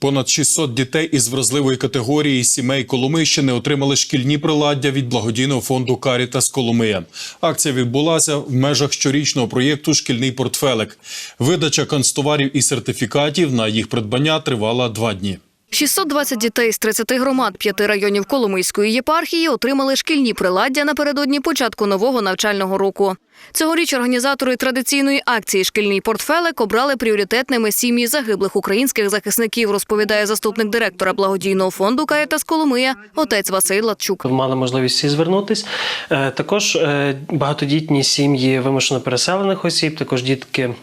Понад 600 дітей із вразливої категорії сімей Коломийщини отримали шкільні приладдя від благодійного фонду Карітас Коломия. Акція відбулася в межах щорічного проєкту Шкільний портфелик. Видача канцтоварів і сертифікатів на їх придбання тривала два дні. 620 дітей з 30 громад п'яти районів Коломийської єпархії отримали шкільні приладдя напередодні початку нового навчального року. Цьогоріч організатори традиційної акції Шкільний портфелик обрали пріоритетними сім'ї загиблих українських захисників, розповідає заступник директора благодійного фонду Карітас Коломия отець Василь Латчук. мали можливість всі звернутись. Е, Також е, багатодітні сім'ї вимушено переселених осіб, також дітки.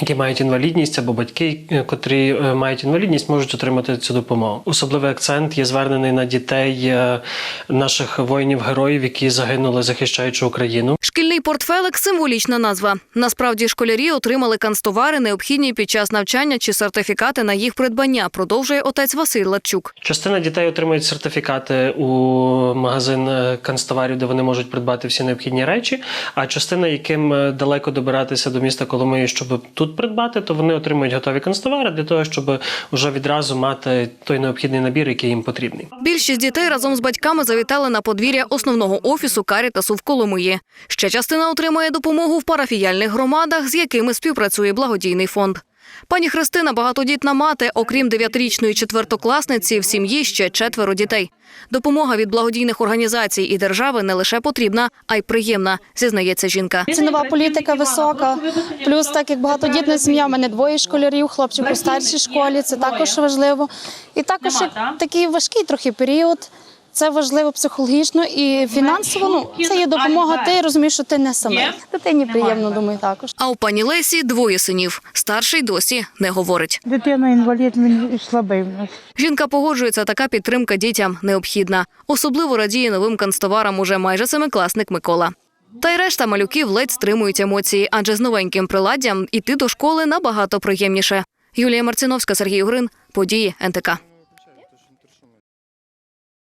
Які мають інвалідність або батьки, е, котрі е, мають інвалідність, можуть отримати цю допомогу. Особливий акцент є звернений на дітей е, наших воїнів-героїв, які загинули, захищаючи Україну. Шкільний портфелик символічна назва. Насправді школярі отримали канцтовари, необхідні під час навчання чи сертифікати на їх придбання. Продовжує отець Василь Латчук. Частина дітей отримують сертифікати у магазин канцтоварів, де вони можуть придбати всі необхідні речі. А частина, яким далеко добиратися до міста Коломиї, щоб тут придбати, то вони отримують готові канцтовари для того, щоб вже відразу мати той необхідний набір, який їм потрібний. Більшість дітей разом з батьками завітали на подвір'я основного офісу Карітасу в Коломиї. Ще частина отримує допомогу в парафіяльних громадах, з якими співпрацює благодійний фонд. Пані Христина багатодітна мати, окрім дев'ятирічної четвертокласниці, в сім'ї ще четверо дітей. Допомога від благодійних організацій і держави не лише потрібна, а й приємна, зізнається жінка. Цінова політика висока. Плюс, так як багатодітна сім'я, в мене двоє школярів, хлопчик у старшій школі, це також важливо. І також такий важкий трохи період. Це важливо психологічно і фінансово. Ну це є допомога. Ти розумієш, що ти не самий. Дитині приємно, думаю, також. А у пані Лесі двоє синів. Старший досі не говорить. Дитина інвалід, він слабий в нас. Жінка погоджується, така підтримка дітям необхідна. Особливо радіє новим канцтоварам уже майже семикласник Микола. Та й решта малюків ледь стримують емоції, адже з новеньким приладдям іти до школи набагато приємніше. Юлія Марциновська, Сергій Грин, події НТК.